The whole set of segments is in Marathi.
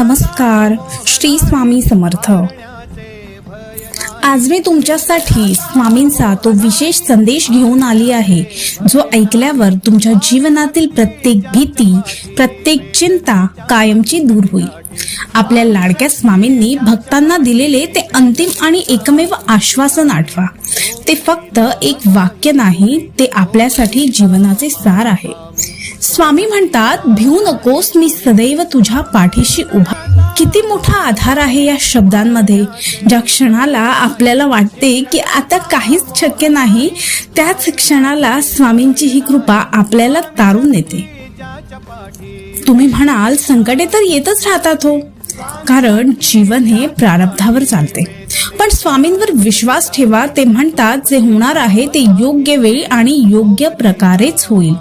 नमस्कार श्री स्वामी समर्थ. आज मी तुमच्यासाठी स्वामींचा तो विशेष संदेश घेऊन आली आहे जो ऐकल्यावर तुमच्या जीवनातील प्रत्येक भीती प्रत्येक चिंता कायमची दूर होईल. आपल्या लाडक्या स्वामींनी भक्तांना दिलेले ते अंतिम आणि एकमेव आश्वासन आठवा. ते फक्त एक वाक्य नाही ते आपल्यासाठी जीवनाचे सार आहे. स्वामी म्हणतात भिवू नकोस मी सदैव तुझ्या पाठीशी उभा. किती मोठा आधार आहे या शब्दांमध्ये. ज्या क्षणाला आपल्याला वाटते की आता काहीच शक्य नाही त्याच क्षणाला स्वामींची ही कृपा आपल्याला तारून देते तुम्ही म्हणाल संकटे तर येतच राहतात हो. कारण जीवन हे प्रारब्धावर चालते. पण स्वामींवर विश्वास ठेवा ते म्हणतात जे होणार आहे ते योग्य वेळी आणि योग्य प्रकारेच होईल.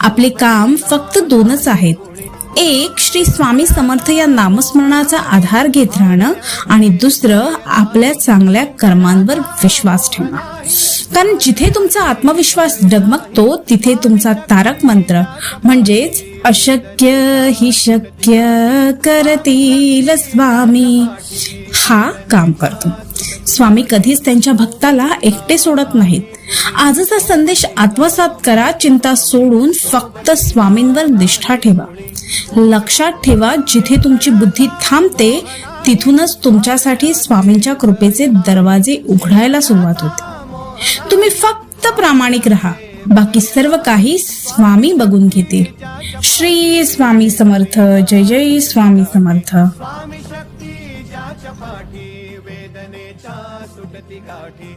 आपले काम फक्त दोनच आहेत. एक श्री स्वामी समर्थ या नामस्मरणाचा आधार घेत राहणं आणि दुसरं आपल्या चांगल्या कर्मांवर विश्वास ठेवणं. कारण जिथे तुमचा आत्मविश्वास डगमगतो तिथे तुमचा तारक मंत्र म्हणजेच अशक्य ही शक्य करतील स्वामी. हा काम करतो. स्वामी कधीच त्यांच्या भक्ताला एकटे सोडत नाहीत. आजचा संदेश आत्मसात करा चिंता सोडून फक्त स्वामींवर निष्ठा ठेवा. लक्षात ठेवा जिथे तुमची बुद्धी थांबते तिथूनच तुमच्यासाठी स्वामींच्या कृपेचे दरवाजे उघडायला सुरुवात होते. तुम्ही फक्त प्रामाणिक राहा बाकी सर्व काही स्वामी बघून घेतील. श्री स्वामी समर्थ जय जय स्वामी समर्थ. स्वामी वेदनेच्या सुटती गाठी.